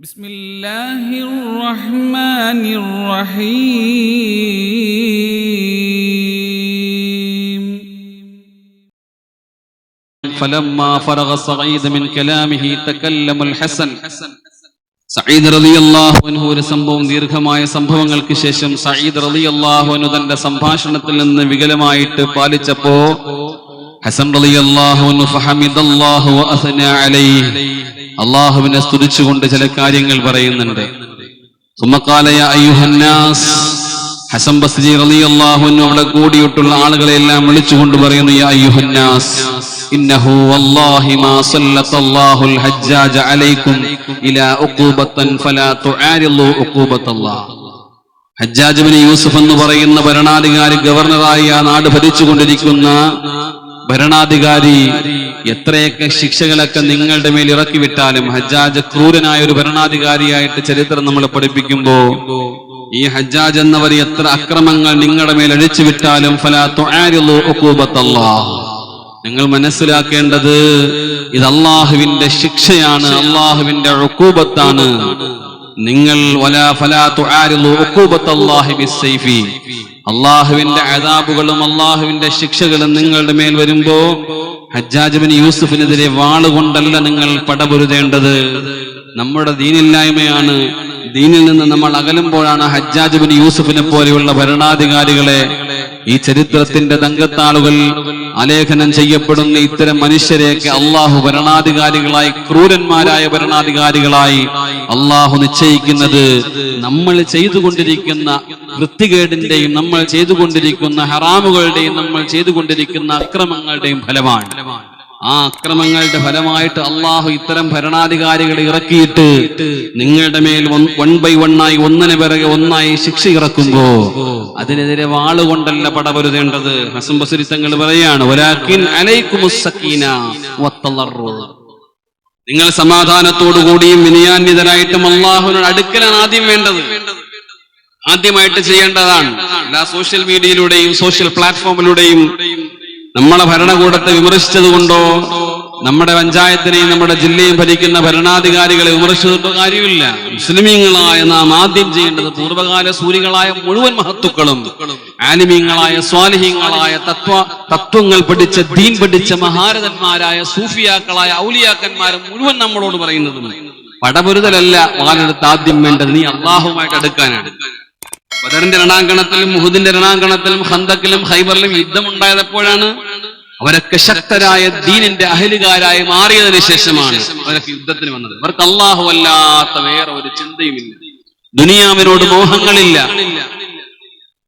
بسم الله الرحمن الرحيم فلما فرغ سعيد من كلامه تكلم الحسن സയ്യിദ് റളിയല്ലാഹു അൻഹു ഒരു സംഭവം ദീർഘമായ സംഭവങ്ങൾക്ക് ശേഷം സയ്യിദ് റളിയല്ലാഹു അൻഹു തന്റെ സംഭാഷണത്തിൽ നിന്ന് വികലമായിട്ട് പാലിച്ചപ്പോ ഹസൻ റളിയല്ലാഹു അൻഹു ഫഹമിദല്ലാഹു വഅസ്ന അലൈഹി അള്ളാഹുവിനെ സ്തുതിച്ചുകൊണ്ട് ചില കാര്യങ്ങൾ പറയുന്നുണ്ട്. സുമ്മക്കാലയ ബസ്ജി റലി അള്ളാഹുവിനും അവിടെ കൂടിയിട്ടുള്ള ആളുകളെ എല്ലാം വിളിച്ചുകൊണ്ട് പറയുന്നു യാ ഹജ്ജാജ് ബിൻ യൂസുഫ് എന്ന് പറയുന്ന ഭരണാധികാരി ഗവർണറായി ആ നാട് ഭരിച്ചുകൊണ്ടിരിക്കുന്ന ഭരണാധികാരി എത്രയൊക്കെ ശിക്ഷകളൊക്കെ നിങ്ങളുടെ മേൽ ഇറക്കി വിട്ടാലും ഹജ്ജാജ് ക്രൂരനായ ഒരു ഭരണാധികാരിയായിട്ട് ചരിത്രം നമ്മൾ പഠിപ്പിക്കുമ്പോ ഈ ഹജ്ജാജ് എന്നവർ എത്ര അക്രമങ്ങൾ നിങ്ങളുടെ മേൽ അഴിച്ചു വിട്ടാലും നിങ്ങൾ മനസ്സിലാക്കേണ്ടത് ഇത് അള്ളാഹുവിന്റെ ശിക്ഷയാണ് അള്ളാഹുവിന്റെ ഒക്കൂബത്താണ് നിങ്ങൾ അള്ളാഹുവിന്റെ അതാബുകളും അള്ളാഹുവിന്റെ ശിക്ഷകളും നിങ്ങളുടെ മേൽ വരുമ്പോ ഹജ്ജാജ് ബിൻ യൂസുഫിനെതിരെ വാളുകൊണ്ടല്ല നിങ്ങൾ പടപൊരുതേണ്ടത്. നമ്മുടെ ദീനില്ലായ്മയാണ് ദീനിൽ നിന്ന് നമ്മൾ അകലുമ്പോഴാണ് ഹജ്ജാജ് ബിൻ യൂസുഫിനെ പോലെയുള്ള ഭരണാധികാരികളെ ഈ ചരിത്രത്തിന്റെ തങ്കത്താളുകൾ ആലേഖനം ചെയ്യപ്പെടുന്ന ഇത്തരം മനുഷ്യരെയൊക്കെ അള്ളാഹു ഭരണാധികാരികളായി ക്രൂരന്മാരായ ഭരണാധികാരികളായി അള്ളാഹു നിശ്ചയിക്കുന്നത് നമ്മൾ ചെയ്തുകൊണ്ടിരിക്കുന്ന വൃത്തികേടിന്റെയും നമ്മൾ ചെയ്തുകൊണ്ടിരിക്കുന്ന ഹറാമുകളുടെയും നമ്മൾ ചെയ്തുകൊണ്ടിരിക്കുന്ന അക്രമങ്ങളുടെയും ഫലമാണ്. ആ അക്രമങ്ങളുടെ ഫലമായിട്ട് അള്ളാഹു ഇത്തരം ഭരണാധികാരികളെ ഇറക്കിയിട്ട് നിങ്ങളുടെ മേൽ വൺ ബൈ വണ്ണായി ഒന്നിന് പിറകെ ഒന്നായി ശിക്ഷ ഇറക്കുമ്പോ അതിനെതിരെ വാളുകൊണ്ടല്ല പടപൊരുതേണ്ടത്. ഹസൻ ബസരിത്തങ്ങൾ തങ്ങൾ പറയാണ് "വലാക്കിൻ അലൈക്കുമുസ് സക്കീന വത്തളറു." നിങ്ങൾ സമാധാനത്തോടുകൂടിയും വിനയാന്വിതരായിട്ടും അള്ളാഹുവിനോട് അടുക്കലാണ് ആദ്യം വേണ്ടത്. ആദ്യമായിട്ട് ചെയ്യേണ്ടതാണ്. എല്ലാ സോഷ്യൽ മീഡിയയിലൂടെയും സോഷ്യൽ പ്ലാറ്റ്ഫോമിലൂടെയും നമ്മളെ ഭരണകൂടത്തെ വിമർശിച്ചത് കൊണ്ടോ നമ്മുടെ പഞ്ചായത്തിനെയും നമ്മുടെ ജില്ലയും ഭരിക്കുന്ന ഭരണാധികാരികളെ വിമർശിച്ചിട്ടോ കാര്യമില്ല. മുസ്ലിമീങ്ങളായ നാം ആദ്യം ചെയ്യേണ്ടത് പൂർവകാല സൂരികളായ മുഴുവൻ മഹത്തുക്കളും ആലിമീങ്ങളായ സ്വാലിഹീങ്ങളായ തത്വ തത്വങ്ങൾ പഠിച്ച ദീൻ പഠിച്ച മഹാരഥന്മാരായ സൂഫിയാക്കളായ ഔലിയാക്കന്മാരും മുഴുവൻ നമ്മളോട് പറയുന്നതും. പടപൊരുതലല്ല വാലെടുത്ത് ആദ്യം വേണ്ടത് നീ അള്ളാഹുമായിട്ട് അടുക്കാനാണ്. ബദറിന്റെ രണാങ്കണത്തിലും മുഹുദിന്റെ രണാങ്കണത്തിലും ഹന്തക്കിലും ഹൈബറിലും യുദ്ധമുണ്ടായതപ്പോഴാണ് അവരൊക്കെ ശക്തരായ ദീനിന്റെ അഹലുകാരായി മാറിയതിന് ശേഷമാണ് അവരൊക്കെ യുദ്ധത്തിന് വന്നത്. അവർക്ക് അള്ളാഹു അല്ലാത്ത വേറെ ഒരു ചിന്തയുമില്ല. ദുനിയാവിനോട് മോഹങ്ങളില്ല.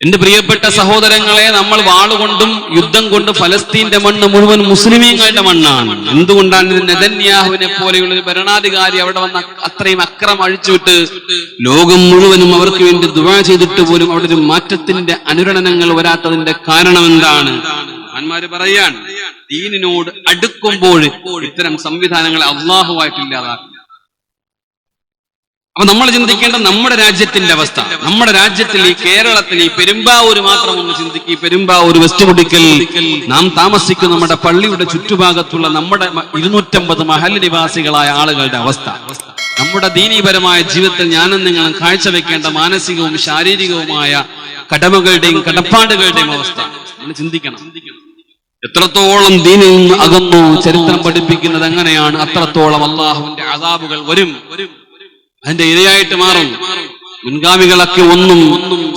എന്റെ പ്രിയപ്പെട്ട സഹോദരങ്ങളെ നമ്മൾ വാളുകൊണ്ടും യുദ്ധം കൊണ്ടും ഫലസ്തീന്റെ മണ്ണ് മുഴുവൻ മുസ്ലിമീങ്ങളുടെ മണ്ണാണ്. എന്തുകൊണ്ടാണ് നെതന്യാഹുവിനെ പോലെയുള്ള ഒരു ഭരണാധികാരി അവിടെ വന്ന അത്രയും അക്രം അഴിച്ചുവിട്ട് ലോകം മുഴുവനും അവർക്ക് വേണ്ടി ദുവാ ചെയ്തിട്ട് പോലും അവിടെ ഒരു മാറ്റത്തിന്റെ അനുരണനങ്ങൾ വരാത്തതിന്റെ കാരണം എന്താണ്? മഹാന്മാര് പറയാണ് ദീനിനോട് അടുക്കുമ്പോൾ ഇത്തരം സംവിധാനങ്ങളെ അള്ളാഹുവായിട്ടില്ലാതാക്കും അപ്പൊ നമ്മൾ ചിന്തിക്കേണ്ട നമ്മുടെ രാജ്യത്തിന്റെ അവസ്ഥ. നമ്മുടെ രാജ്യത്തിൽ ഈ കേരളത്തിൽ ഈ പെരുമ്പാവൂർ മാത്രം ഒന്ന് ചിന്തിക്കുക പെരുമ്പാവൂർ വെസ്റ്റ് മുടിക്കൽ നാം താമസിക്കുന്ന നമ്മുടെ പള്ളിയുടെ ചുറ്റുഭാഗത്തുള്ള നമ്മുടെ ഇരുന്നൂറ്റമ്പത് മഹൽ നിവാസികളായ ആളുകളുടെ അവസ്ഥ. നമ്മുടെ ദീനീപരമായ ജീവിതത്തിൽ ഞാനും നിങ്ങളും കാഴ്ചവെക്കേണ്ട മാനസികവും ശാരീരികവുമായ കടമകളുടെയും കടപ്പാടുകളുടെയും അവസ്ഥ. നമ്മൾ ചിന്തിക്കണം. എത്രത്തോളം ദീനിൽ അകന്നു ചരിത്രം പഠിപ്പിക്കുന്നത് എങ്ങനെയാണ് അത്രത്തോളം അള്ളാഹുവിന്റെ അതാബുകൾ വരും. അതിന്റെ ഇരയായിട്ട് മാറും. മുൻഗാമികളൊക്കെ ഒന്നും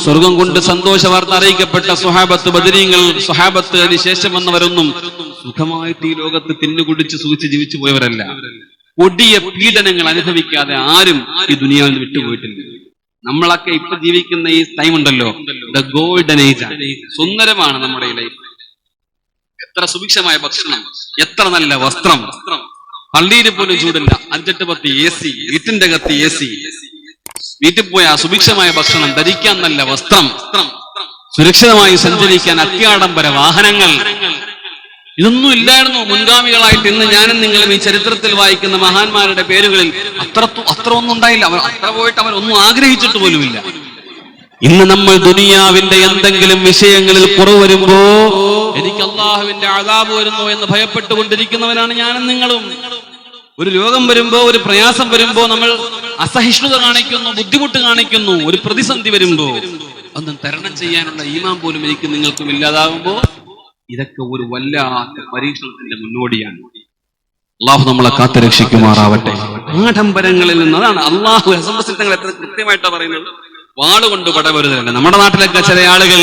സ്വർഗം കൊണ്ട് സന്തോഷ വാർത്ത അറിയിക്കപ്പെട്ട സുഹാബത്ത് ബദരീങ്ങൾ സുഹാബത്ത് അതിനുശേഷം വന്നവരൊന്നും സുഖമായിട്ട് ഈ ലോകത്ത് തിന്നുകുടിച്ച് സൂക്ഷിച്ച് ജീവിച്ചു പോയവരല്ല. കൊടിയ പീഡനങ്ങൾ അനുഭവിക്കാതെ ആരും ഈ ദുനിയാവിൽ വിട്ടുപോയിട്ടില്ല. നമ്മളൊക്കെ ഇപ്പൊ ജീവിക്കുന്ന ഈ ടൈം ഉണ്ടല്ലോ. ദ ഗോൾഡൻ ഏജ് സുന്ദരമാണ് നമ്മുടെ ഇടയിൽ എത്ര സുഭിക്ഷമായ ഭക്ഷണം എത്ര നല്ല വസ്ത്രം പള്ളിയിൽ പോലും ചൂടില്ല. അഞ്ചെട്ട് പത്ത് എ സി വീട്ടിന്റെ കത്ത് എ സി വീട്ടിൽ പോയ സുഭിക്ഷമായ ഭക്ഷണം ധരിക്കാൻ നല്ല വസ്ത്രം. സുരക്ഷിതമായി സഞ്ചരിക്കാൻ അത്യാഡംബര വാഹനങ്ങൾ. ഇതൊന്നും ഇല്ലായിരുന്നു. മുൻഗാമികളായിട്ട് ഇന്ന് ഞാനും നിങ്ങളും ഈ ചരിത്രത്തിൽ വായിക്കുന്ന മഹാന്മാരുടെ പേരുകളിൽ അത്ര അത്ര ഒന്നും ഉണ്ടായില്ല. അവർ അത്ര പോയിട്ട് അവർ ഒന്നും ആഗ്രഹിച്ചിട്ട് പോലുമില്ല. ഇന്ന് നമ്മൾ ദുനിയാവിന്റെ എന്തെങ്കിലും വിഷയങ്ങളിൽ കുറവ് വരുമ്പോ എനിക്ക് അള്ളാഹുവിന്റെ അതാബ് വരുന്നു എന്ന് ഭയപ്പെട്ടുകൊണ്ടിരിക്കുന്നവരാണ് ഞാനും നിങ്ങളും. ഒരു രോഗം വരുമ്പോ ഒരു പ്രയാസം വരുമ്പോ നമ്മൾ അസഹിഷ്ണുത കാണിക്കുന്നു ബുദ്ധിമുട്ട് കാണിക്കുന്നു ഒരു പ്രതിസന്ധി വരുമ്പോ ഒന്നും തരണം ചെയ്യാനുള്ള ഈമാൻ പോലും എനിക്ക് നിങ്ങൾക്കും ഇല്ലാതാകുമ്പോ ഇതൊക്കെ ഒരു വല്ലാത്ത പരീക്ഷണത്തിന്റെ മുന്നോടിയാണ്. അള്ളാഹു നമ്മളെ കാത്തു രക്ഷിക്കുമാറാവട്ടെ. ആഡംബരങ്ങളിൽ നിന്ന് അതാണ് അള്ളാഹു തങ്ങൾ എത്ര കൃത്യമായിട്ടാണ് പറയുന്നത്? വാളുകൊണ്ട് പടവരുത് നമ്മുടെ നാട്ടിലൊക്കെ ചില ആളുകൾ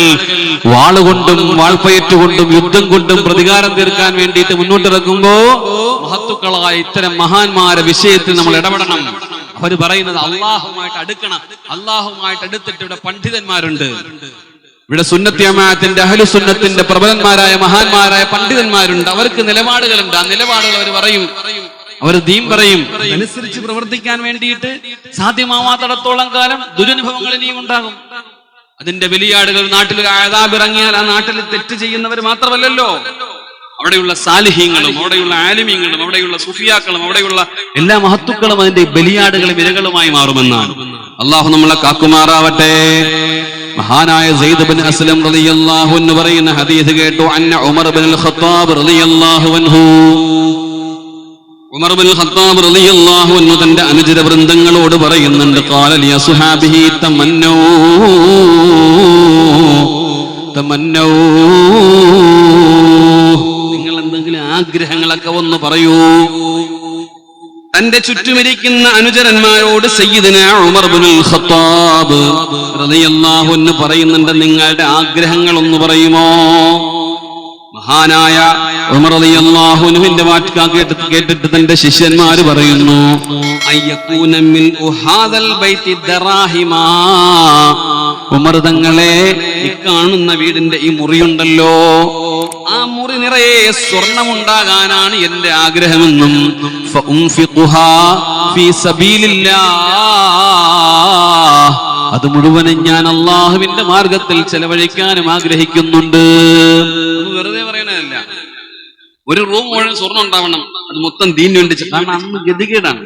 വാളുകൊണ്ടും വാൾപ്പയറ്റുകൊണ്ടും യുദ്ധം കൊണ്ടും പ്രതികാരം തീർക്കാൻ വേണ്ടിയിട്ട് മുന്നോട്ടിറക്കുമ്പോ മഹത്തുക്കളായ ഇത്തരം മഹാന്മാരെ വിഷയത്തിൽ നമ്മൾ ഇടപെടണം. അവർ പറയുന്നത് അള്ളാഹുമായിട്ട് അടുക്കണം. അള്ളാഹുമായിട്ട് അടുത്തിട്ട് ഇവിടെ പണ്ഡിതന്മാരുണ്ട്. ഇവിടെ സുന്നത്യമാത്തിന്റെ അഹലു സുന്നത്തിന്റെ പ്രബലന്മാരായ മഹാന്മാരായ പണ്ഡിതന്മാരുണ്ട്. അവർക്ക് നിലപാടുകളുണ്ട്. ആ നിലപാടുകൾ അവർ പറയും. അവർ ദീൻ പറയും. അനുസരിച്ച് പ്രവർത്തിക്കാൻ വേണ്ടിയിട്ട് സാധ്യമാവാത്തിടത്തോളം കാലം ദുരനുഭവങ്ങൾ ഇനിയും ഉണ്ടാകും. അതിന്റെ വലിയാടുകൾ നാട്ടിൽ ആദാബിറങ്ങിയാൽ ആ നാട്ടിൽ തെറ്റ് ചെയ്യുന്നവർ മാത്രമല്ലല്ലോ. അവിടെയുള്ള സാലിഹ്യങ്ങളും അവിടെയുള്ള ആലിമ്യങ്ങളും അവിടെയുള്ള സുഫിയാക്കളും അവിടെയുള്ള എല്ലാ മഹത്തുക്കളും അതിന്റെ ബലിയാടുകളും ഇരകളുമായി മാറുമെന്നാണ്. അള്ളാഹു നമ്മളെ കാക്കുമാറാവട്ടെ. മഹാനായ സെയ്ദ് ബിൻ അസ്ലം റളിയല്ലാഹു എന്ന് പറയുന്ന ഹദീസ് കേട്ടു. അന്ന ഉമർ ബിൻ ഖത്താബ് റളിയല്ലാഹു അൻഹു. ഉമർ ബിൻ ഖത്താബ് റളിയല്ലാഹു അൻഹു തന്റെ അനുചര വൃന്ദങ്ങളോട് പറയുന്നുണ്ട് അസ്ഹാബിഹി തമന്നൂ തമന്നൂ. നിങ്ങൾ എന്തെങ്കിലും ആഗ്രഹങ്ങളൊക്കെ ഒന്ന് പറയൂ. തന്റെ ചുറ്റുമിരിക്കുന്ന അനുചരന്മാരോട് സയ്യിദിന ഖത്താബ് റളിയല്ലാഹു അൻഹു പറയുന്നുണ്ട് നിങ്ങളുടെ ആഗ്രഹങ്ങൾ ഒന്ന് പറയുമോ? മഹാനായ അൻഹുവിന്റെ വാക്ക് കേട്ടിട്ട് തന്റെ ശിഷ്യന്മാര് പറയുന്നു ഉമർ തങ്ങളെ കാണുന്ന വീടിന്റെ ഈ മുറിയുണ്ടല്ലോ. ആ മുറി നിറയെ സ്വർണമുണ്ടാകാനാണ് എന്റെ ആഗ്രഹമെന്നും ഫീ അത് മുഴുവനും ഞാൻ അള്ളാഹുവിന്റെ മാർഗത്തിൽ ചെലവഴിക്കാനും ആഗ്രഹിക്കുന്നുണ്ട്. വെറുതെ പറയണതല്ല. ഒരു റൂം മുഴുവൻ സ്വർണം ഉണ്ടാവണം. അത് മൊത്തം ദീൻ വേണ്ടി കാരണം അന്ന് ഗതികേടാണ്.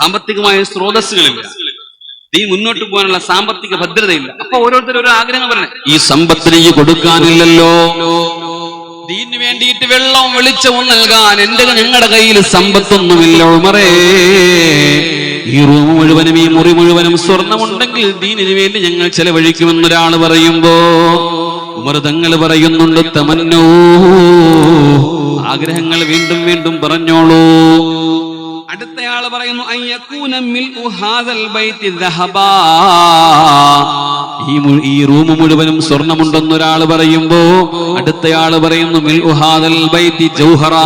സാമ്പത്തികമായ സ്രോതസ്സുകളില്ല. നീ മുന്നോട്ട് പോകാനുള്ള സാമ്പത്തിക ഭദ്രതയില്ല. അപ്പൊ ഓരോരുത്തരും ഓരോ ആഗ്രഹം പറഞ്ഞു ഈ സമ്പത്തിന് ഈ കൊടുക്കാനില്ലല്ലോ. ദീനു വേണ്ടിയിട്ട് വെള്ളം വെളിച്ചവും നൽകാൻ എന്റെ ഞങ്ങളുടെ കയ്യിൽ സമ്പത്തൊന്നുമില്ല ഉമറേ. ഈ റൂം മുഴുവനും ഈ മുറി മുഴുവനും സ്വർണമുണ്ടെങ്കിൽ ദീനിന് വേണ്ടി ഞങ്ങൾ ചെലവഴിക്കുമെന്നൊരാൾ പറയുമ്പോ ഉമർ തങ്ങൾ പറയുന്നുണ്ട് തമന്നോ. ആഗ്രഹങ്ങൾ വീണ്ടും വീണ്ടും പറഞ്ഞോളൂ. അടുത്തയാൾ പറയുന്നു. ഈ ഈ റൂം മുഴുവനും സ്വർണമുണ്ടെന്നൊരാൾ പറയുമ്പോ അടുത്തയാൾ പറയുന്നു മിൽ ഉഹാദൽ ബൈത്തി ജൗഹറാ.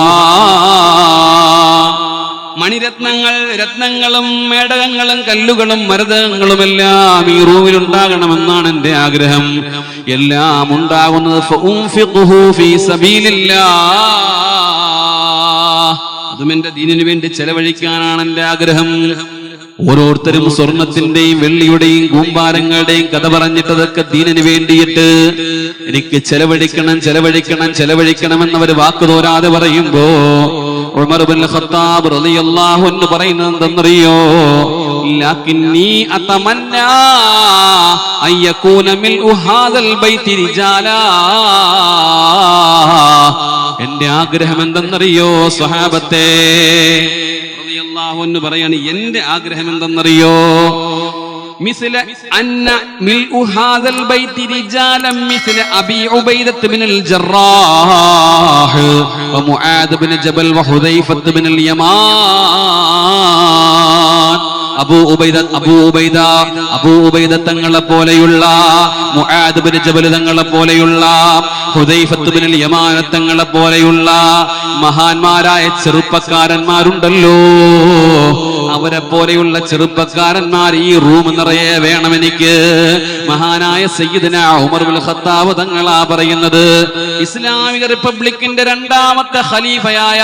മണിരത്നങ്ങൾ രത്നങ്ങളും മേടകങ്ങളും കല്ലുകളും മരതകങ്ങളുമെല്ലാം ഈ റൂമിൽ ഉണ്ടാകണമെന്നാണ് എന്റെ ആഗ്രഹം എല്ലാം ഉണ്ടാകുന്നത്. അതും എന്റെ ദീനിനു വേണ്ടി ചെലവഴിക്കാനാണ് എന്റെ ആഗ്രഹം ഓരോരുത്തരും സ്വർണത്തിന്റെയും വെള്ളിയുടെയും കൂമ്പാരങ്ങളുടെയും കഥ പറഞ്ഞിട്ടതൊക്കെ ദീനന് വേണ്ടിയിട്ട് എനിക്ക് ചെലവഴിക്കണം ചെലവഴിക്കണം ചെലവഴിക്കണം എന്നവർ വാക്ക് തോരാതെ പറയുമ്പോ ഉമർ ബിൻ ഖത്താബ് റളിയല്ലാഹു പറയുന്നത് ബൈതി എന്റെ ആഗ്രഹം എന്തെന്നറിയോ സ്വഹാബത്തെ? റളിയല്ലാഹു അൻഹു പറയാണ് എന്റെ ആഗ്രഹം എന്തെന്നറിയോ مثل أن ملء هذا البيت رجالا مثل أبي عبيدة بن الجراح ومعاذ بن جبل وحذيفة بن اليمان അബൂ ഉബൈദ അബൂ ഉബൈദ അബൂ ഉബൈദ തങ്ങളെ പോലെയുള്ള മുആദ് ജബൽ തങ്ങളെ പോലെയുള്ള തങ്ങളെ പോലെയുള്ള മഹാന്മാരായ ചെറുപ്പക്കാരന്മാരുണ്ടല്ലോ. അവരെ പോലെയുള്ള ചെറുപ്പക്കാരന്മാർ ഈ റൂം നിറയെ വേണം എനിക്ക്. മഹാനായ സയ്യിദിന ഉമർ ഖത്താബ് തങ്ങളാ പറയുന്നത് ഇസ്ലാമിക റിപ്പബ്ലിക്കിന്റെ രണ്ടാമത്തെ ഖലീഫയായ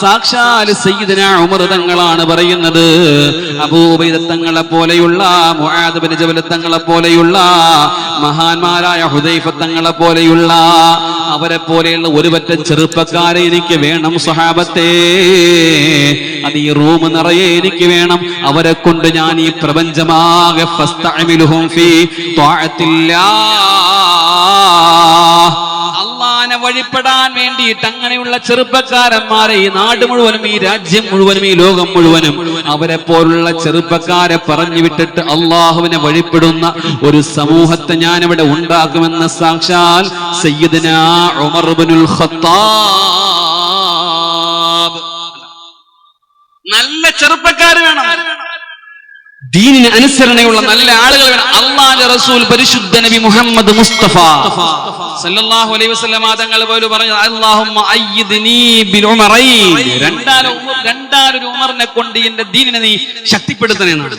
സാക്ഷാൽ സയ്യിദിന ഉമർ തങ്ങളാണ് പറയുന്നത്. അബൂബൈദ തങ്ങളെ പോലെയുള്ള മുആദ് ബിൻ ജബൽ തങ്ങളെ പോലെയുള്ള മഹാന്മാരായ ഹുദൈഫ തങ്ങളെ പോലെയുള്ള അവരെ പോലെയുള്ള ഒരു പറ്റം ചെറുപ്പക്കാരെ എനിക്ക് വേണം സ്വഹാബത്തെ. അത് ഈ റൂം നിറയെ എനിക്ക് വേണം. അവരെ കൊണ്ട് ഞാൻ ഈ പ്രപഞ്ചമാകെ അള്ളാന്റെ അങ്ങനെ വഴിപ്പെടാൻ വേണ്ടിയിട്ട് അങ്ങനെയുള്ള ചെറുപ്പക്കാരന്മാരെ ഈ നാട് മുഴുവനും ഈ രാജ്യം മുഴുവനും ഈ ലോകം മുഴുവനും അവരെ പോലുള്ള ചെറുപ്പക്കാരെ പറഞ്ഞു വിട്ടിട്ട് അള്ളാഹുവിനെ വഴിപ്പെടുന്ന ഒരു സമൂഹത്തെ ഞാൻ ഇവിടെ ഉണ്ടാക്കുമെന്ന സാക്ഷാൽ സയ്യിദിന ഖത്താബ്. നല്ല ചെറുപ്പക്കാർ വേണം. ദീനിന് അനുസരണയുള്ള നല്ല ആളുകൾ അള്ളാന്റെ റസൂൽ പരിശുദ്ധ നബി മുഹമ്മദ് മുസ്തഫ. സല്ലല്ലാഹു അലൈഹി വസല്ലം തങ്ങൾ പോലും പറഞ്ഞു അല്ലാഹുമ്മ അയ്യിദ്നീ ബിൽ ഉമറൈ രണ്ടാലോ രണ്ടാലൊരു ഉമറിനെ കൊണ്ട് എന്റെ ദീനിനെ നീ ശക്തിപ്പെടുത്തണേ എന്നാണ്.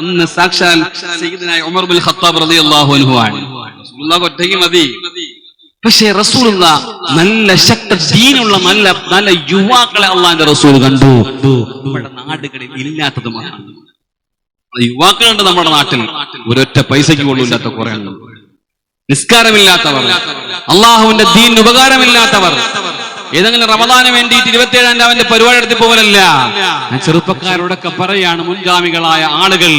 ഒന്ന് സാക്ഷാൽ സയ്യിദനായ ഉമർ ബിൻ ഖത്താബ് റളിയല്ലാഹു അൻഹു ആണ്. റസൂലുള്ളാഹി ഒറ്റയ്ക്ക് മതി. പക്ഷേ റസൂലുള്ള നല്ല ശക്ത ദീനുള്ള നല്ല നല്ല യുവാക്കളെ അള്ളാന്റെ റസൂൽ കണ്ടു. നമ്മുടെ നാടുകളിൽ ഇല്ലാത്തതുമാണ്. യുവാക്കളുണ്ട് നമ്മുടെ നാട്ടിൽ. ഒരൊറ്റ പൈസയ്ക്ക് കൊള്ളില്ലാത്ത കുറെ നിസ്കാരമില്ലാത്തവർ. അള്ളാഹുവിന്റെ ദീൻ ഉപകാരമില്ലാത്തവർ. ഏതെങ്കിലും റമദാന് വേണ്ടിയിട്ട് ഇരുപത്തിയേഴാം അവന്റെ പരിപാടി എടുത്ത് പോകലല്ല. ചെറുപ്പക്കാരോടൊക്കെ പറയാണ് മുൻഗാമികളായ ആളുകൾ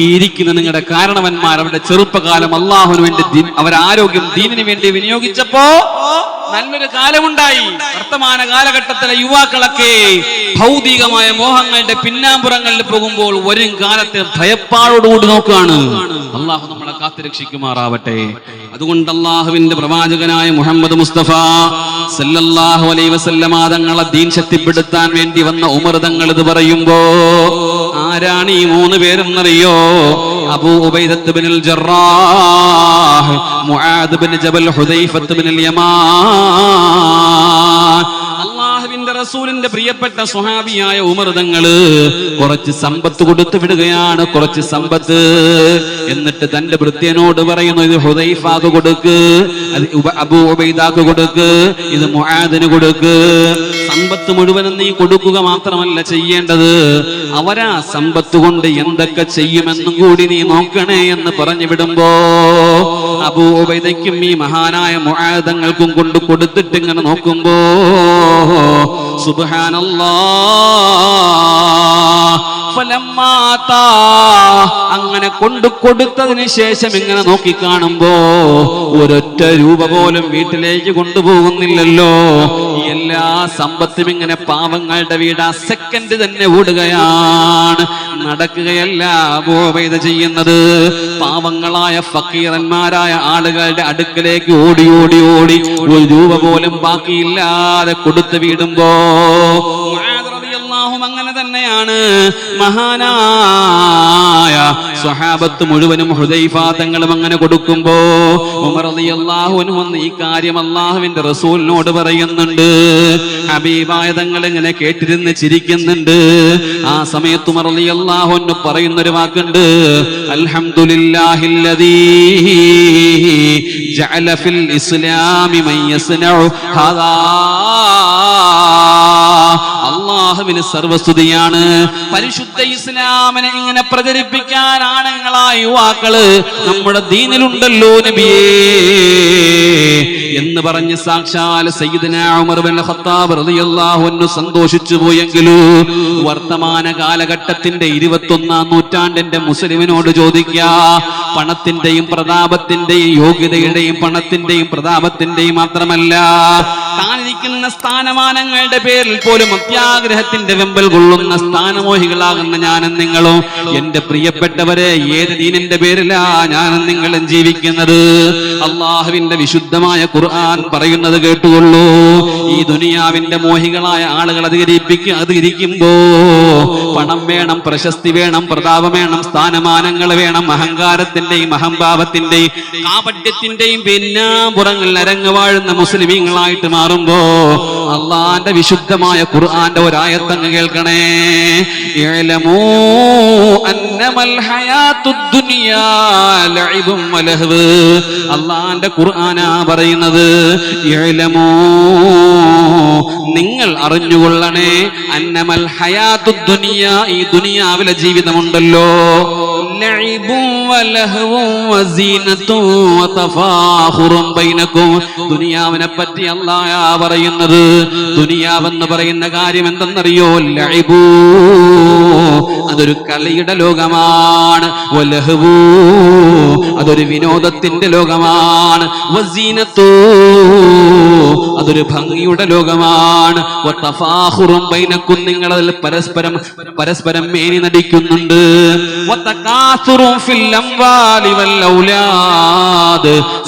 ഈ ഇരിക്കുന്ന നിങ്ങളുടെ കാരണവന്മാർ അവരുടെ ചെറുപ്പകാലം അള്ളാഹുവിന് വേണ്ടി അവരാരോഗ്യം ദീനിന് വേണ്ടി വിനിയോഗിച്ചപ്പോ നല്ലൊരു കാലമുണ്ടായി. വർത്തമാന കാലഘട്ടത്തിലെ യുവാക്കളൊക്കെ ഭൗതികമായ മോഹങ്ങളുടെ പിന്നാമ്പുറങ്ങളിൽ പോകുമ്പോൾ വരും കാലത്തെ ഭയപ്പാടോടുകൂടി നോക്കുകയാണ്. അള്ളാഹു നമ്മളെ കാത്തുരക്ഷിക്കുമാറാവട്ടെ അതുകൊണ്ട് അള്ളാഹുവിന്റെ പ്രവാചകനായ മുഹമ്മദ് മുസ്തഫ സല്ലല്ലാഹു അലൈഹി വസല്ലമ തങ്ങളെ ദീൻ ശക്തിപ്പെടുത്താൻ വേണ്ടി വന്ന ഉമർ തങ്ങൾ ഇത് പറയുമ്പോ ആരാണ് ഈ മൂന്ന് പേരെന്നറിയോ? Abu Ubaidah Jarrah Muadh bin Jabal Hudhaifah Yaman റസൂലിന്റെ പ്രിയപ്പെട്ട സ്വഹാബിയായ ഉമർ തങ്ങൾ കുറച്ച് സമ്പത്ത് കൊടുത്തു വിടുകയാണ് കുറച്ച് സമ്പത്ത്. എന്നിട്ട് തന്റെ വൃത്യനോട് പറയുന്നു ഇത് ഹുദൈഫാക്ക് കൊടുക്ക് അത് അബൂ ഉബൈദാക്ക് കൊടുക്ക് ഇത് മുഹാദിന് കൊടുക്ക്. സമ്പത്ത് മുഴുവനും നീ കൊടുക്കുക മാത്രമല്ല ചെയ്യേണ്ടത് അവരാ സമ്പത്ത് കൊണ്ട് എന്തൊക്കെ ചെയ്യുമെന്നും കൂടി നീ നോക്കണേ എന്ന് പറഞ്ഞു വിടുമ്പോ അബൂ ഉബൈദയ്ക്കും ഈ മഹാനായ മുഴാതങ്ങൾക്കും കൊണ്ട് കൊടുത്തിട്ട് ഇങ്ങനെ നോക്കുമ്പോ. അങ്ങനെ കൊണ്ടു കൊടുത്തതിന് ശേഷം ഇങ്ങനെ നോക്കി കാണുമ്പോ ഒരൊറ്റ രൂപ പോലും വീട്ടിലേക്ക് കൊണ്ടുപോകുന്നില്ലല്ലോ എല്ലാ സമ്പത്തും ഇങ്ങനെ പാവങ്ങളുടെ വീട്. ആ സെക്കൻഡ് തന്നെ ഓടുകയാണ്. നടക്കുകയല്ല ബോബൈത ചെയ്യുന്നത്. പാവങ്ങളായ ഫക്കീറന്മാരായ ആളുകളുടെ അടുക്കലേക്ക് ഓടി ഓടി ഓടി. ഒരു രൂപ പോലും ബാക്കിയില്ലാതെ കൊടുത്തു വീടുമ്പോ അങ്ങനെ തന്നെയാണ്. മഹാനായ സ്വഹാബത്ത് മുഴുവനും ഹൃദയഫാതങ്ങളും അങ്ങനെ കൊടുക്കുമ്പോ ഉമർ റളിയല്ലാഹു അൻഹു വന്ന് ഈ കാര്യം അള്ളാഹുവിന്റെ റസൂലിനോട് പറയുന്നുണ്ട്. ഹബീബായ തങ്ങൾ ഇങ്ങനെ കേട്ടിരുന്ന് ചിരിക്കുന്നുണ്ട്. ആ സമയത്ത് ഉമർ റളിയല്ലാഹു അൻഹു പറയുന്ന ഒരു വാക്കുണ്ട്. അൽഹംദുലില്ലാഹില്ലദീ ജഅല ഫിൽ ഇസ്ലാമി യസ്നഉ അള്ളാഹുവിന് സർവസ്തുതിയാണ്. പരിശുദ്ധ ഇസ്ലാമിനെ ഇങ്ങനെ പ്രചരിപ്പിക്കാൻ ആണുങ്ങളായ യുവാക്കൾ നമ്മുടെ ദീനിലുണ്ടല്ലോ നബിയേ എന്ന് പറഞ്ഞ് സാക്ഷാൽ സന്തോഷിച്ചു പോയെങ്കിലും വർത്തമാന കാലഘട്ടത്തിന്റെ ഇരുപത്തൊന്നാം നൂറ്റാണ്ടിന്റെ മുസ്ലിമിനോട് ചോദിക്ക പണത്തിന്റെയും പ്രതാപത്തിന്റെയും യോഗ്യതയുടെയും പണത്തിന്റെയും പ്രതാപത്തിന്റെയും മാത്രമല്ല താനിരിക്കുന്ന സ്ഥാനമാനങ്ങളുടെ പേരിൽ പോലും അത്യാഗ്രഹത്തിന്റെ വെമ്പൽ കൊള്ളുന്ന സ്ഥാനമോഹികളാകുന്ന ഞാനും നിങ്ങളും. എന്റെ പ്രിയപ്പെട്ടവരെ ഏത് ദീനിന്റെ പേരിലാ ഞാനും നിങ്ങളും ജീവിക്കുന്നത്? അള്ളാഹുവിന്റെ വിശുദ്ധമായ ഖുർആൻ പറയുന്നത് കേട്ടുകൊള്ളൂ. ഈ ദുനിയാവിന്റെ മോഹികളായ ആളുകൾ അധികരിപ്പിക്കുക അധികരിക്കുമ്പോ പണം വേണം പ്രശസ്തി വേണം പ്രതാപം വേണം സ്ഥാനമാനങ്ങൾ വേണം അഹങ്കാരത്തിന്റെയും അഹംഭാവത്തിന്റെയും കാപട്യത്തിന്റെയും പിന്നാമ്പുറങ്ങളിൽ അരങ്ങ് വാഴുന്ന മുസ്ലിമീങ്ങളായിട്ട് മാറുമ്പോ അള്ളാന്റെ വിശുദ്ധമായ ഖുർആന്റെ ഒരായത്തങ്ങ് കേൾക്കണേ. അള്ളാന്റെ ഖുർആനാ പറയുന്നത് നിങ്ങൾ അറിഞ്ഞുകൊള്ളണേ അന്നമൽ ഹയാത്തു ദുനിയ ഈ ദുനിയാവിലെ ജീവിതമുണ്ടല്ലോ. ദുനിയാവിനെ പറ്റി അല്ലായ പറയുന്നത് ദുനിയാവെന്ന് പറയുന്ന കാര്യം എന്തെന്നറിയോ? ലൈബൂ അതൊരു കളിയുടെ ലോകമാണ്. അതൊരു വിനോദത്തിന്റെ ലോകമാണ്. അതൊരു ഭംഗിയുടെ ലോകമാണ്. ബൈനക്കും നിങ്ങൾ അതിൽ പരസ്പരം പരസ്പരം മേനി നടിക്കുന്നുണ്ട്.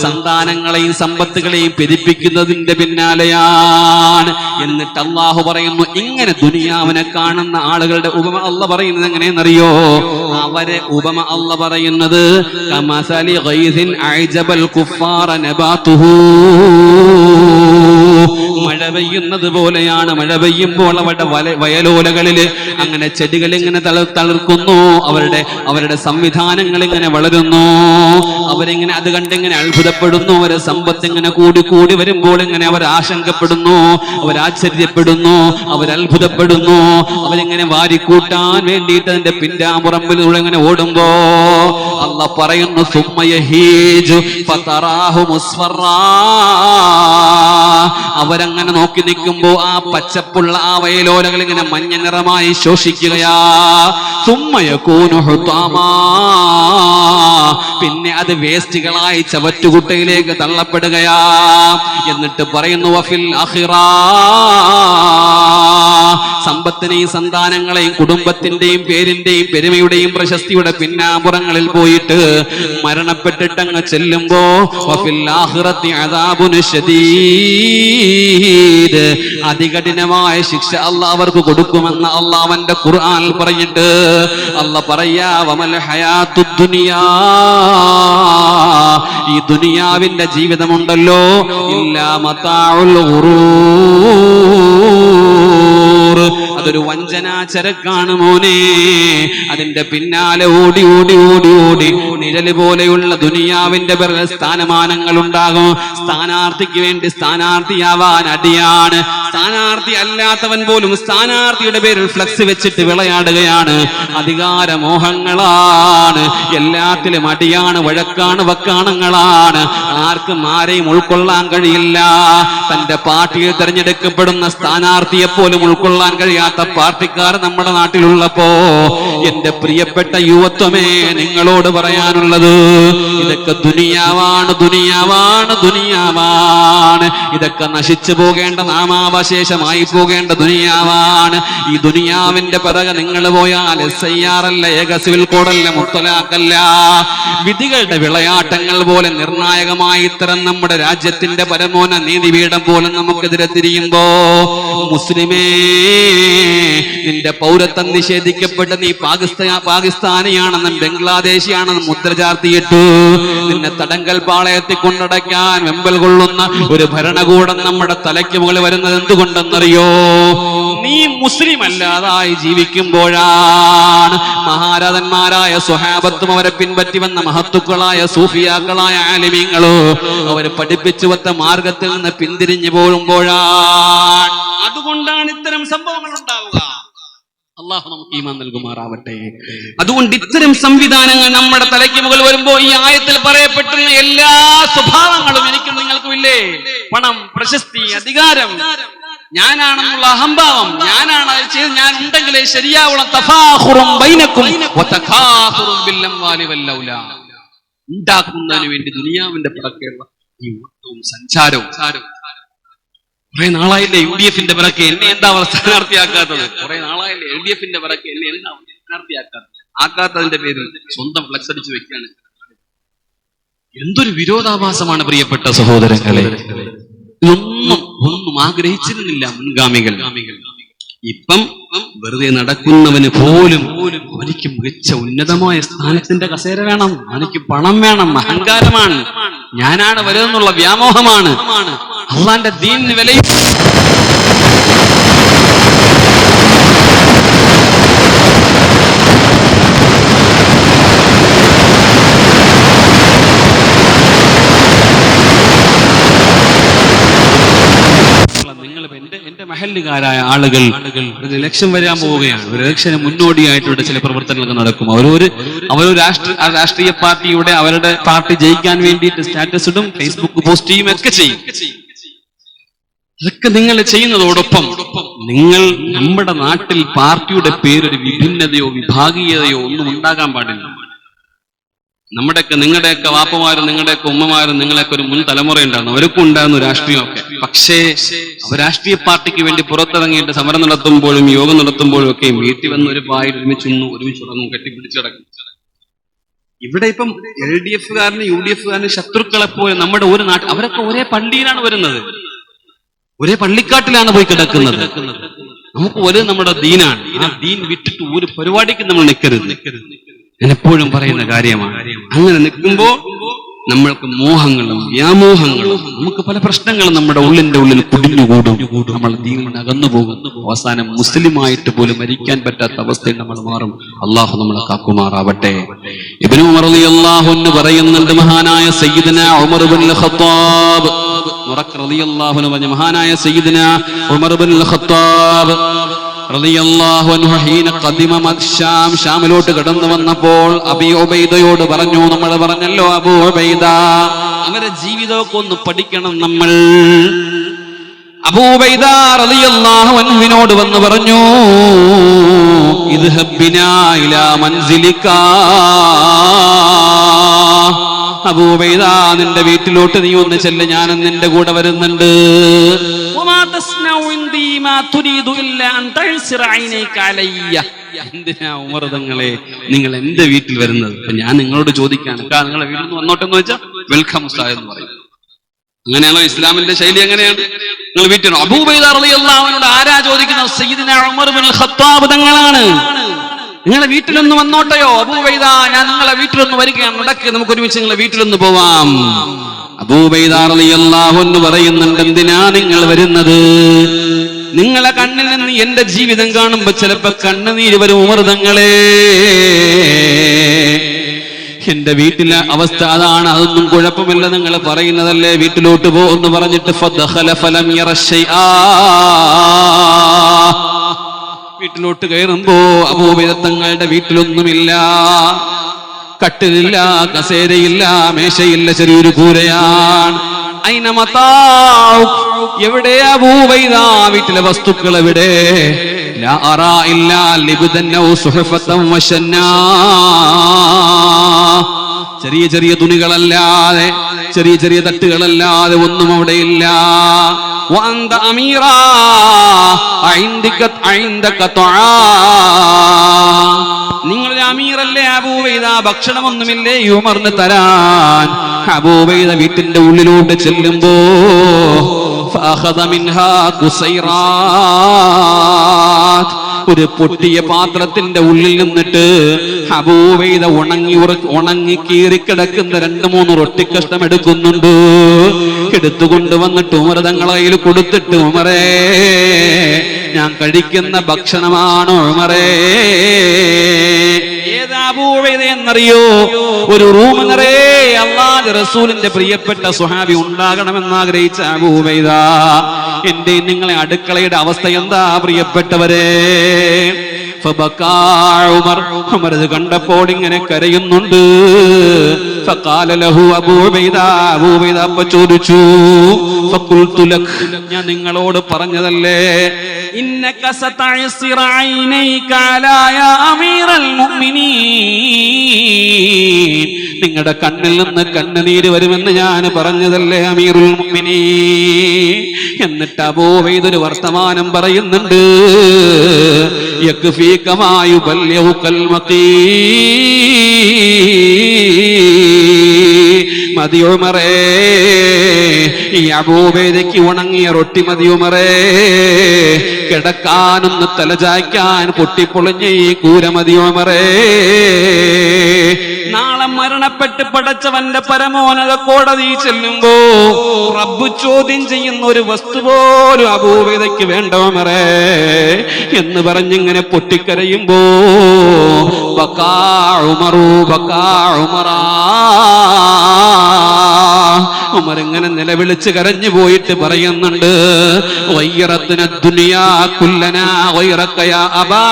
സന്താനങ്ങളെയും സമ്പത്തുകളെയും പെരുപ്പിക്കുന്നതിന്റെ പിന്നാലെയാണ്. എന്നിട്ട് അള്ളാഹു പറയുന്നു ഇങ്ങനെ ദുനിയാവിനെ കാണുന്ന ആളുകളുടെ ഉപമ അല്ല പറയുന്നത് എങ്ങനെയെന്നറിയോ? അവരെ ഉപമ അല്ല പറയുന്നത് കമസലി ഗൈസിൻ അഇജബൽ കുഫാറ നബാതുഹു മഴ പെയ്യുന്നത് പോലെയാണ്. മഴ പെയ്യുമ്പോൾ അവരുടെ വല വയലോലകളിൽ അങ്ങനെ ചെടികൾ ഇങ്ങനെ തള തളിർക്കുന്നു. അവരുടെ അവരുടെ സംവിധാനങ്ങൾ ഇങ്ങനെ വളരുന്നു. അവരിങ്ങനെ അത് കണ്ടിങ്ങനെ അത്ഭുതപ്പെടുന്നു. അവരെ സമ്പത്ത് ഇങ്ങനെ കൂടി കൂടി വരുമ്പോൾ ഇങ്ങനെ അവർ ആശങ്കപ്പെടുന്നു. അവരാശ്ചര്യപ്പെടുന്നു അവരത്ഭുതപ്പെടുന്നു അവരിങ്ങനെ വാരിക്കൂട്ടാൻ വേണ്ടിയിട്ട് അതിന്റെ പിന്നാമ്പുറമ്പിലൂടെ ഇങ്ങനെ ഓടുമ്പോ അല്ല പറയുന്നു സുമ്മയഹീജു ഫതറാഹു അവരങ്ങനെ നോക്കി നിൽക്കുമ്പോ ആ പച്ചപ്പുള്ള ആ വയലോലകൾ ഇങ്ങനെ മഞ്ഞ നിറമായി ശോഷിക്കുകയാ. പിന്നെ അത് വേസ്റ്റുകളായി ചവറ്റുകുട്ടയിലേക്ക് തള്ളപ്പെടുകയാ. എന്നിട്ട് പറയുന്നു വഫിൽ അഹിറാ സമ്പത്തിനെയും സന്താനങ്ങളെയും കുടുംബത്തിന്റെയും പേരിന്റെയും പെരുമയുടെയും പ്രശസ്തിയുടെ പിന്നാമ്പുറങ്ങളിൽ പോയിട്ട് മരണപ്പെട്ടിട്ടങ്ങ് ചെല്ലുമ്പോ വഫിൽ ആഖിറത്തി അദാബുൻ ശദീദ് അതികഠിനമായ ശിക്ഷ അള്ളാഹ് അവർക്ക് കൊടുക്കുമെന്ന് അള്ളാഹ്വന്റെ ഖുർആനിൽ പറഞ്ഞിട്ട് അല്ല പറയാ വമൽ ഹയാത്തു ദുനിയാ. ഈ ദുനിയാവിന്റെ ജീവിതമുണ്ടല്ലോ. ഇല്ലാ മതാഉൽ അതൊരു വഞ്ചനാചരക്കാണ് മോനെ. അതിന്റെ പിന്നാലെ ഓടി ഓടി ഓടി ഓടി നിഴൽ പോലെയുള്ള ദുനിയാവിന്റെ പിറകെ സ്ഥാനമാനങ്ങൾ ഉണ്ടാകും സ്ഥാനാർത്ഥിക്ക് വേണ്ടി സ്ഥാനാർത്ഥിയാവാൻ അടിയാണ്. സ്ഥാനാർത്ഥി അല്ലാത്തവൻ പോലും സ്ഥാനാർത്ഥിയുടെ പേരിൽ ഫ്ലക്സ് വെച്ചിട്ട് വിളയാടുകയാണ്. അധികാരമോഹങ്ങളാണ്. എല്ലാത്തിലും അടിയാണ് വഴക്കാണ് വക്കാണങ്ങളാണ്. ആർക്കും ആരെയും ഉൾക്കൊള്ളാൻ കഴിയില്ല. തന്റെ പാർട്ടിയിൽ തെരഞ്ഞെടുക്കപ്പെടുന്ന സ്ഥാനാർത്ഥിയെ പോലും ഉൾക്കൊള്ളാൻ കഴിയാത്ത പാർട്ടിക്കാർ നമ്മുടെ നാട്ടിലുള്ളപ്പോ എന്റെ പ്രിയപ്പെട്ട യുവത്വമേ നിങ്ങളോട് പറയാനുള്ളത് ഇതൊക്കെ ദുനിയാവാണ് ദുനിയാവാണ് ദുനിയാവാണ്. ഇതൊക്കെ നശിച്ചു പോകേണ്ട നാമാവശേഷമായി പോകേണ്ട ദുനിയാവാണ്. ഈ ദുനിയാവിന്റെ പിറകെ നിങ്ങൾ പോയാൽ എസ് ഐ ആർ അല്ല ഏക സിവിൽ കോഡല്ല മുത്തലാക്കല്ല വിധികളുടെ വിളയാട്ടങ്ങൾ പോലെ നിർണായകമായി ഇത്തരം നമ്മുടെ രാജ്യത്തിന്റെ പരമോന നീതിപീഠം പോലും നമുക്കെതിരെ തിരിയുമ്പോ മുസ്ലിമേ നിന്റെ പൗരത്വം നിഷേധിക്കപ്പെട്ട നീ പാകിസ്ഥാ പാകിസ്ഥാനിയാണെന്നും ബംഗ്ലാദേശിയാണെന്നും മുദ്ര ചാർത്തിയിട്ടു നിന്നെ തടങ്കൽ പാളയത്തിൽ കൊണ്ടടയ്ക്കാൻ വെമ്പൽ കൊള്ളുന്ന ഒരു ഭരണകൂടം നമ്മുടെ തലയ്ക്ക് മുകളിൽ വരുന്നത് എന്തുകൊണ്ടെന്നറിയോ? നീ മുസ്ലിം അല്ലാതായി ജീവിക്കുമ്പോഴാണ് മഹാരാജന്മാരായ സ്വഹാബത്തും അവരെ പിൻപറ്റി വന്ന മഹത്തുക്കളായ സൂഫിയാക്കളായ ആലിമീങ്ങളോ അവർ പഠിപ്പിച്ചു വത്ത മാർഗത്തിൽ നിന്ന് പിന്തിരിഞ്ഞു പോകുമ്പോഴാണ്. അതുകൊണ്ടാണ് ഇത്തരം സംഭവങ്ങൾ ഉണ്ടാവുക. അള്ളാഹു നമുക്ക് ഈമാൻ നൽകുമാറാവട്ടെ. അതുകൊണ്ട് ഇത്തരം സംവിധാനങ്ങൾ നമ്മുടെ തലയ്ക്ക് മുകൾ വരുമ്പോ ഈ ആയത്തിൽ പറയപ്പെട്ടിരുന്ന എല്ലാ സ്വഭാവങ്ങളും എനിക്കും നിങ്ങൾക്കും ഇല്ലേ? പണം പ്രശസ്തി അധികാരം ഞാനാണെന്നുള്ള അഹംഭാവം ഞാനാണ് അത് ചെയ്ത് ഞാൻ ഉണ്ടെങ്കിലേ ശരിയാവുള്ള. ഉണ്ടാക്കുന്നതിന് വേണ്ടി ദുനിയാവിന്റെ പിറക്കെയുള്ള ഈ ഓട്ടവും സഞ്ചാരവും. കുറെ നാളായില്ലേ യു ഡി എഫിന്റെ പിറക്കെ എന്നെ എന്താ അവർ സ്ഥാനാർത്ഥിയാക്കാത്തത്? കുറെ നാളായില്ലേ എൽ ഡി എഫിന്റെ പിറക്കെ എന്നെ എന്താ അവർ സ്ഥാനാർത്ഥിയാക്കാത്തത്? ആക്കാത്തതിന്റെ പേരിൽ സ്വന്തം ഫ്ലക്സ് അടിച്ച് വെക്കാണ്. എന്തൊരു വിരോധാഭാസമാണ് പ്രിയപ്പെട്ട സഹോദരങ്ങളെ. ഇതൊന്നും ഒന്നും ആഗ്രഹിച്ചിരുന്നില്ല മുൻഗാമികൾ. ഇപ്പം വെറുതെ നടക്കുന്നവന് പോലും എനിക്ക് മികച്ച ഉന്നതമായ സ്ഥാനത്തിന്റെ കസേര വേണം എനിക്ക് പണം വേണം അഹങ്കാരമാണ്. ഞാനാണ് വരുന്നുള്ള വ്യാമോഹമാണ്. അള്ളാന്റെ ദീനിന് വില നിങ്ങൾ എന്റെ എന്റെ മഹല്ലുകാരായ ആളുകൾ ഒരു ലക്ഷ്യം വരാൻ പോവുകയാണ്. ഒരു ലക്ഷ്യം മുന്നോടിയായിട്ടുള്ള ചില പ്രവർത്തനങ്ങൾ നടക്കും. അവരൊരു അവരൊരു രാഷ്ട്രീയ രാഷ്ട്രീയ പാർട്ടിയുടെ അവരുടെ പാർട്ടി ജയിക്കാൻ വേണ്ടിയിട്ട് സ്റ്റാറ്റസ് ഇടും ഫേസ്ബുക്ക് പോസ്റ്റ് ചെയ്യും ഒക്കെ ചെയ്യും. അതൊക്കെ നിങ്ങൾ ചെയ്യുന്നതോടൊപ്പം നിങ്ങൾ നമ്മുടെ നാട്ടിൽ പാർട്ടിയുടെ പേരൊരു വിഭിന്നതയോ വിഭാഗീയതയോ ഒന്നും ഉണ്ടാകാൻ പാടില്ല. നമ്മുടെയൊക്കെ നിങ്ങളുടെയൊക്കെ വാപ്പമാരും നിങ്ങളുടെയൊക്കെ ഉമ്മമാരും നിങ്ങളെയൊക്കെ ഒരു മുൻ തലമുറ ഉണ്ടായിരുന്നു അവർക്കും ഉണ്ടായിരുന്നു രാഷ്ട്രീയമൊക്കെ. പക്ഷേ രാഷ്ട്രീയ പാർട്ടിക്ക് വേണ്ടി പുറത്തിറങ്ങിയിട്ട് സമരം നടത്തുമ്പോഴും യോഗം നടത്തുമ്പോഴും ഒക്കെ വീട്ടിൽ വന്ന് ഒരു പായിൽ ഒരുമിച്ച് ഉണ്ണു ഒരുമിച്ച് ഉറങ്ങും കെട്ടിപ്പിടിച്ചടക്കും ഇവിടെ ഇപ്പം എൽ ഡി എഫുകാരന് യു ഡി എഫുകാരന് ശത്രുക്കളെ പോലെ നമ്മുടെ ഒരു നാട്ടിൽ അവരൊക്കെ ഒരേ പള്ളിയിലാണ് വരുന്നത്. ഒരേ പള്ളിക്കാട്ടിലാണ് പോയി കിടക്കുന്നത്. നമുക്ക് ഒരു നമ്മുടെ ദീനാണ്. ദീൻ വിട്ടിട്ട് ഒരു പരിപാടിക്ക് നമ്മൾ നിൽക്കരുത്. ഞാൻ എപ്പോഴും പറയുന്ന കാര്യമാണ്. അങ്ങനെ നിൽക്കുമ്പോ നമ്മൾക്ക് മോഹങ്ങളും വ്യാമോഹങ്ങളും നമുക്ക് പല പ്രശ്നങ്ങളും നമ്മുടെ ഉള്ളിന്റെ ഉള്ളിൽ കുടിഞ്ഞുകൂടും. നമ്മൾ നിന്ന് അകന്നു പോകും അവസാനം മുസ്ലിമായിട്ട് പോലും മരിക്കാൻ പറ്റാത്ത അവസ്ഥയിൽ നമ്മൾ മാറും. അള്ളാഹു നമ്മളെ കാക്കുമാറാവട്ടെ. ഇബ്നു റളിയല്ലാഹു അൻഹു പറയുന്നുണ്ട് മഹാനായ സയ്യിദന ഉമർ ഖത്താബ്. റളിയല്ലാഹു മഹാനായ സയ്യിദന ഉമർ ഖത്താബ്. ഷാമിലോട്ട് കടന്നു വന്നപ്പോൾ അബി ഉബൈദയോട് പറഞ്ഞു നമ്മൾ പറഞ്ഞല്ലോ അബൂ അവരെ ജീവിതമൊക്കെ ഒന്ന് പഠിക്കണം നമ്മൾ. അബൂ ഉബൈദ റളിയല്ലാഹു അൻഹുവിനോട് വന്ന് പറഞ്ഞു ഇത് ബിനാ ഇലാ മൻസിലിക അബൂബൈദ നിന്റെ വീട്ടിലോട്ട് നീ ഒന്ന് ചെല്ല് ഞാനും നിന്റെ കൂടെ വരുന്നുണ്ട്. എന്തിനാ ഉമർ തങ്ങളെ നിങ്ങൾ എന്റെ വീട്ടിൽ വരുന്നത്? അപ്പൊ ഞാൻ നിങ്ങളോട് ചോദിക്കാണ്. നിങ്ങളെ വീട്ടിൽ നിന്ന് വന്നോട്ടെന്ന് വെച്ചാൽ വെൽക്കം ഉസ്താദ് എന്ന് പറയും. അങ്ങനെയാണോ ഇസ്ലാമിന്റെ ശൈലി എങ്ങനെയാണ്? നിങ്ങൾ വീട്ടിൽ അബൂബൈദാർ റളിയല്ലാഹു അള്ളാഹുവിനോട് ആരാ ചോദിക്കുന്നത്? ഉമർ ബിൻ ഖത്താബ് തങ്ങളാണ്. നിങ്ങളെ വീട്ടിലൊന്ന് വന്നോട്ടെയോ? അബൂബൈദ ഞാൻ നിങ്ങളെ വീട്ടിലൊന്ന് വരികയാണ്. നടക്ക് നമുക്ക് ഒരുമിച്ച് നിങ്ങളെ വീട്ടിലൊന്ന് പോവാം. അബൂബൈദ റളിയല്ലാഹു അൻഹു പറയുന്നുണ്ട് എന്തിനാ നിങ്ങൾ വരുന്നത്? നിങ്ങളെ കണ്ണിൽ നിന്ന് എന്റെ ജീവിതം കാണുമ്പോ ചിലപ്പോ കണ്ണുനീര് വരും ഉമൃതങ്ങളെ എന്റെ വീട്ടിലെ അവസ്ഥ അതാണ് അതൊന്നും കുഴപ്പമില്ല. നിങ്ങൾ പറയുന്നതല്ലേ വീട്ടിലോട്ട് പോ എന്ന് പറഞ്ഞിട്ട് വീട്ടിലോട്ട് കയറുമ്പോ അബൂബിതങ്ങളുടെ വീട്ടിലൊന്നുമില്ല. കട്ടിലില്ല കസേരയില്ല മേശയില്ല ചെറിയൊരു കൂരയാണ്. എവിടെ അബൂബൈദ? വീട്ടിലെ വസ്തുക്കൾ എവിടെ? ഇല്ലാ ലിബ്ദൻ ഔ വശന്നാ. ചെറിയ ചെറിയ തുണികളല്ലാതെ ചെറിയ ചെറിയ തട്ടുകളല്ലാതെ ഒന്നും അവിടെയില്ല وأنت أميرا عندك عندك طعام നിങ്ങളുടെ അമീറല്ലേ അബൂബൈദ ഭക്ഷണമൊന്നുമില്ലേ ഈ ഉമർന്ന് തരാൻ അബൂബൈദ വീട്ടിന്റെ ഉള്ളിലോട്ട് ചെല്ലുമ്പോ فأخذ منها قصيرات. ഒരു പൊട്ടിയ പാത്രത്തിന്റെ ഉള്ളിൽ നിന്നിട്ട് അബൂബൈദ ഉണങ്ങി ഉറ- ഉണങ്ങി കീറിക്കിടക്കുന്ന രണ്ട് മൂന്ന് റൊട്ടിക്കഷ്ണം എടുക്കുന്നുണ്ട് എടുത്തുകൊണ്ട് വന്നിട്ട് ഉമർ തങ്ങളെ കയ്യിൽ കൊടുത്തിട്ട് ഉമറേ ഞാൻ കഴിക്കുന്ന ഭക്ഷണമാണ് ഉമറേ എന്നറിയോ? ഒരു റൂം നിറയെ അള്ളാഹ് റസൂലിന്റെ പ്രിയപ്പെട്ട സുഹാബി ഉണ്ടാകണമെന്ന് ആഗ്രഹിച്ച അബൂബൈദ എന്റെ നിങ്ങളെ അടുക്കളയുടെ അവസ്ഥ എന്താ പ്രിയപ്പെട്ടവരെ? ഉമർ. ഇത് കണ്ടപ്പോൾ ഇങ്ങനെ കരയുന്നുണ്ട്. അപ്പ ചോദിച്ചു ഞാൻ നിങ്ങളോട് പറഞ്ഞതല്ലേ? നിങ്ങളുടെ കണ്ണിൽ നിന്ന് കണ്ണുനീര് വരുമെന്ന് ഞാൻ പറഞ്ഞതല്ലേ അമീറുൽ മുഅ്മിനീ എന്നിട്ട് അബൂബൈദ് ഒരു വർത്തമാനം പറയുന്നുണ്ട്. യക്ഫീകമായു ബല്യൗകൽ മഖീ മതിയുമറേ ഈ അബൂബേദയ്ക്ക് ഉണങ്ങിയ റൊട്ടി മതിയുമറേ. കിടക്കാനൊന്ന് തലചായ്ക്കാൻ പൊട്ടിപ്പൊളിഞ്ഞ ഈ കൂര മതിയുമറേ. നാളെ മരണപ്പെട്ട് പടച്ചവന്റെ പരമോനക കോടതി ചെല്ലുമ്പോ റബ്ബ് ചോദ്യം ചെയ്യുന്ന ഒരു വസ്തു പോലും അപൂർവതയ്ക്ക് വേണ്ടവമറേ. എന്ന് പറഞ്ഞിങ്ങനെ പൊട്ടിക്കരയുമ്പോ ബക്കാ ഉമറു ബക്കാ ഉമറാ. ഉമർ ഇങ്ങനെ നിലവിളിച്ച് കരഞ്ഞു പോയിട്ട് പറയുന്നുണ്ട് വൈറത്തിന് ദുനിയാ കുല്ലനാ വൈറക്കയാ അബാ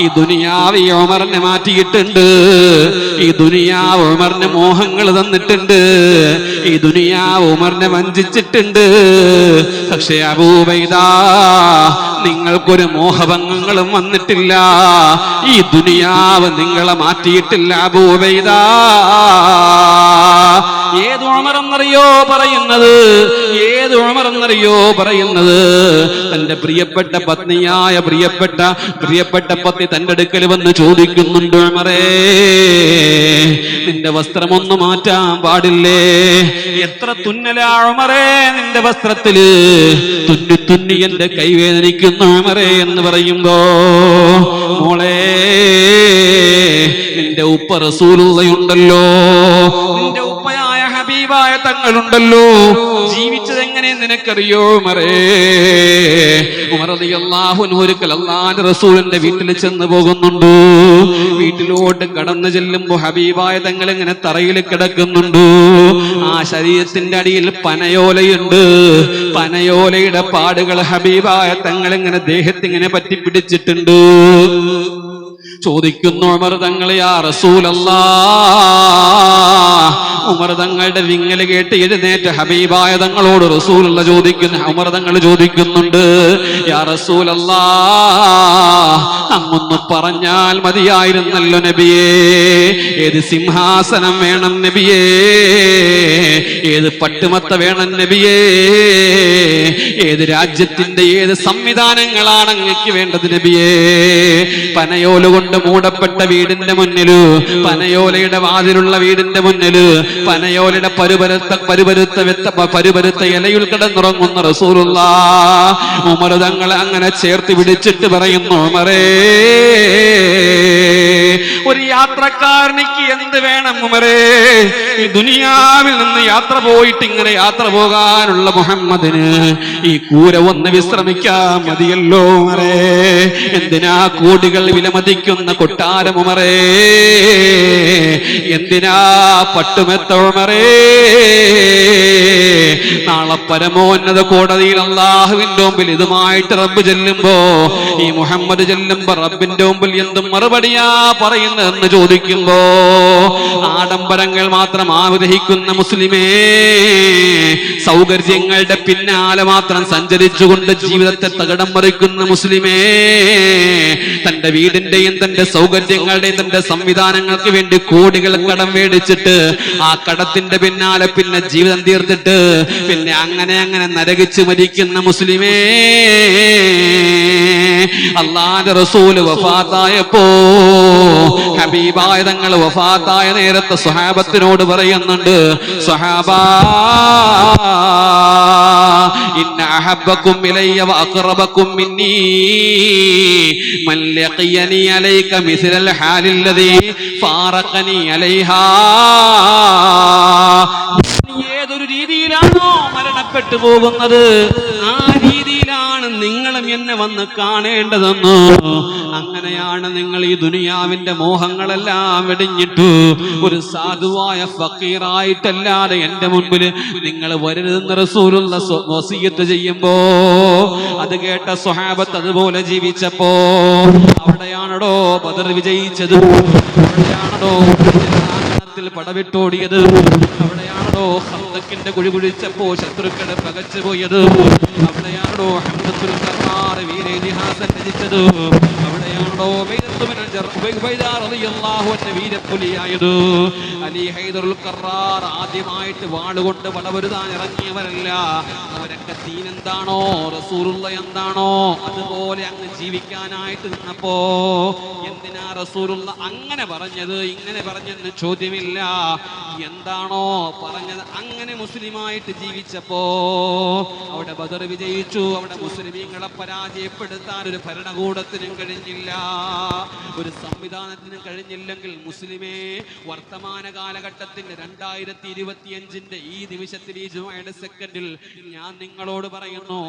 ഈ ദുനിയാവ് ഈ ഉമറിനെ മാറ്റിയിട്ടുണ്ട്. ഈ ദുനിയാവ് ഉമറിന് മോഹങ്ങൾ തന്നിട്ടുണ്ട്. ഈ ദുനിയാവ് ഉമറിനെ വഞ്ചിച്ചിട്ടുണ്ട്. പക്ഷേ അബൂബൈദ നിങ്ങൾക്കൊരു മോഹഭംഗങ്ങളും വന്നിട്ടില്ല. ഈ ദുനിയാവ് നിങ്ങളെ മാറ്റിയിട്ടില്ല അബൂബൈദ. ഏത് ഉമറെന്നറിയോ പറയുന്നത്? ഏത് ഉമറെന്നറിയോ പറയുന്നത്? തന്റെ പ്രിയപ്പെട്ട പത്നിയായ പ്രിയപ്പെട്ട പ്രിയപ്പെട്ട പത്നി തന്റെ അടുക്കൽ വന്ന് ചോദിക്കുന്നുണ്ട് ഉമറേ നിന്റെ വസ്ത്രമൊന്ന് മാറ്റാൻ പാടില്ലേ? എത്ര തുന്നലാ ഉമറേ നിന്റെ വസ്ത്രത്തിൽ? തുന്നി തുന്നി എന്റെ കൈവേദനിക്കുന്നു ഉമറേ എന്ന് പറയുമ്പോ മോളെ നിന്റെ ഉപ്പ റസൂലുള്ളയുണ്ടല്ലോ. നിന്റെ ഉപ്പയായ ഹബീബായ തങ്ങളുണ്ടല്ലോ. ജീവിച്ചത് എങ്ങനെ നിനക്കറിയോ മറേ ഉമറിയാഹുനൊരുക്കൽ അള്ളാന്റെ റസൂലിന്റെ വീട്ടിൽ ചെന്ന് പോകുന്നുണ്ട്. വീട്ടിലോട്ട് കടന്നു ചെല്ലുമ്പോ ഹബീബായ തങ്ങൾ ഇങ്ങനെ തറയിൽ കിടക്കുന്നുണ്ട്. ആ ശരീരത്തിന്റെ അടിയിൽ പനയോലയുണ്ട്. പനയോലയുടെ പാടുകൾ ഹബീബായ തങ്ങൾ ഇങ്ങനെ ദേഹത്തിങ്ങനെ പറ്റി പിടിച്ചിട്ടുണ്ട് ചോദിക്കുന്നു ഉമർ തങ്ങളെയാ റസൂലല്ലാ ഉമർ തങ്ങളുടെ വിങ്ങൽ കേട്ട് എഴുന്നേറ്റ ഹബീബായ തങ്ങളോട് റസൂലുള്ള ചോദിക്കുന്നു ഉമർ തങ്ങൾ ചോദിക്കുന്നുണ്ട് യാ റസൂലല്ലാ അങ്ങൊന്ന് പറഞ്ഞാൽ മതിയായിരുന്നല്ലോ നബിയേ. ഏത് സിംഹാസനം വേണം നബിയേ? ഏത് പട്ടുമത്ത വേണം നബിയേ? ഏത് രാജ്യത്തിന്റെ ഏത് സംവിധാനങ്ങളാണ് അങ്ങക്ക് വേണ്ടത് നബിയേ? പനയോല കൊണ്ട് മൂടപ്പെട്ട വീടിന്റെ മുന്നിൽ പനയോലയുടെ വാതിലുള്ള വീടിന്റെ മുന്നിൽ പനയോലയുടെ പരുപരുത്ത പരുപരുത്ത വെത്ത പരുപരുത്ത ഇലയിൽ കിടന്നുറങ്ങുന്ന റസൂലുള്ള. ഉമർ തങ്ങളെ അങ്ങനെ ചേർത്ത് പിടിച്ചിട്ട് പറയുന്നു ഉമറേ ഒരു യാത്രക്കാരനിക്ക് എന്ത് വേണം ഉമറേ? ഈ ദുനിയാവിൽ നിന്ന് യാത്ര പോയിട്ട് ഇങ്ങനെ യാത്ര പോകാനുള്ള മുഹമ്മദിന് ഈ കൂര ഒന്ന് വിശ്രമിക്കാൻ മതിയല്ലോ ഉമറേ. എന്തിനാ കോടികൾ വിലമതിക്കുന്ന? കൊട്ടാരം ഉമറേ. എന്തിനാ പട്ടുമെത്ത ഉമറേ? നാളെ പരമോന്നത കോടതിയിൽ അള്ളാഹുവിന്റെ മുമ്പിൽ ഇതുമായിട്ട് റബ്ബ് ചെല്ലുമ്പോ ഈ മുഹമ്മദ് ചെല്ലുമ്പോ റബ്ബിന്റെ മുമ്പിൽ എന്തും മറുപടിയാ പറയുന്നതെന്ന് ചോദിക്കുമ്പോ ആഡംബരങ്ങൾ മാത്രം ആഗ്രഹിക്കുന്ന മുസ്ലിമേ സൗകര്യങ്ങളുടെ പിന്നാലെ മാത്രം സഞ്ചരിച്ചുകൊണ്ട് ജീവിതത്തെ തകടം മറിക്കുന്ന മുസ്ലിമേ തന്റെ വീടിന്റെയും തന്റെ സൗകര്യങ്ങളുടെയും തന്റെ സംവിധാനങ്ങൾക്ക് വേണ്ടി കോടികൾ കടം മേടിച്ചിട്ട് ആ കടത്തിന്റെ പിന്നാലെ പിന്നെ ജീവിതം തീർത്തിട്ട് പിന്നെ അങ്ങനെ അങ്ങനെ നരകിച്ച് മരിക്കുന്ന മുസ്ലിമേ. അള്ളാന്റെ റസൂൽ വഫാത്തായപ്പോ ഹബീബായ തങ്ങൾ വഫാത്തായ നേരത്തെ സ്വഹാബത്തിനോട് പറയുന്നുണ്ട് സ്വഹാബ ഇന്ന അഹബ്ബക്കും ഇലയ്യ വഅഖറബക്കും മിന്നീ മൻ അലൈക മിസ്ലൽ ഹാലില്ലദീ ഫാറഖനി അലൈഹാ ഏതൊരു രീതിയിലാണോ മരണപ്പെട്ടു പോകുന്നത് ആ രീതി എന്നെ വന്ന് കാണേണ്ടതെന്ന്? അങ്ങനെയാണ് നിങ്ങൾ ഈ ദുനിയാവിന്റെ മോഹങ്ങളെല്ലാം വെടിഞ്ഞിട്ടു ഒരു സാധുവായ ഫക്കീറായിട്ടല്ലാതെ എന്റെ മുൻപിൽ നിങ്ങൾ വരരുതെന്ന് റസൂലുള്ള വസീയത്ത് ചെയ്യുമ്പോ അത് കേട്ട സ്വഹാബത്ത് അതുപോലെ ജീവിച്ചപ്പോ അവിടെയാണടോ ബദർ വിജയിച്ചത്? അവിടെയാണടോ ത്തിൽ പടവിട്ടോടിയത്? അവിടെയാണോ ഹന്തക്കിന്റെ കുഴി കുഴിച്ചപ്പോ ശത്രുക്കളെ പകച്ചു പോയത്. അവിടെയാണോ രചിച്ചത്? അവിടെയാണോ അലി ഹൈദറുൽ ആദ്യമായിട്ട് വാളുകൊണ്ട് വളവരുതാൻ ഇറങ്ങിയവരല്ല. അവരൊക്കെ ദീൻ എന്താണോ? റസൂലുള്ള എന്താണോ? അതുപോലെ അങ്ങ് ജീവിക്കാനായിട്ട് നിന്നപ്പോ എന്തിനാ റസൂലുള്ള അങ്ങനെ പറഞ്ഞത്? ഇങ്ങനെ പറഞ്ഞെന്ന് ചോദ്യമില്ല. എന്താണോ പറഞ്ഞത്? അങ്ങനെ മുസ്ലിമായിട്ട് ജീവിച്ചപ്പോ അവിടെ ബദർ വിജയിച്ചു. അവിടെ മുസ്ലിമീങ്ങളെ പരാജയപ്പെടുത്താൻ ഒരു ഭരണകൂടത്തിനും കഴിഞ്ഞില്ല. ഒരു സംവിധാനത്തിനും കഴിഞ്ഞില്ലെങ്കിൽ മുസ്ലിമേ വർത്തമാന കാലഘട്ടത്തിന്റെ രണ്ടായിരത്തി ഇരുപത്തിയഞ്ചിന്റെ ഈ നിമിഷത്തിൽ ഈ ജുമയുടെ സെക്കൻഡിൽ ഞാൻ നിങ്ങളോട് പറയുന്നു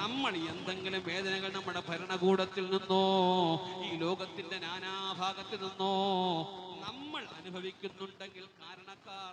നമ്മൾ എന്തെങ്കിലും വേദനകൾ നമ്മുടെ ഭരണകൂടത്തിൽ നിന്നോ ഈ ലോകത്തിന്റെ നാനാഭാഗത്തിൽ നിന്നോ നമ്മൾ അനുഭവിക്കുന്നുണ്ടെങ്കിൽ കാരണക്കാർ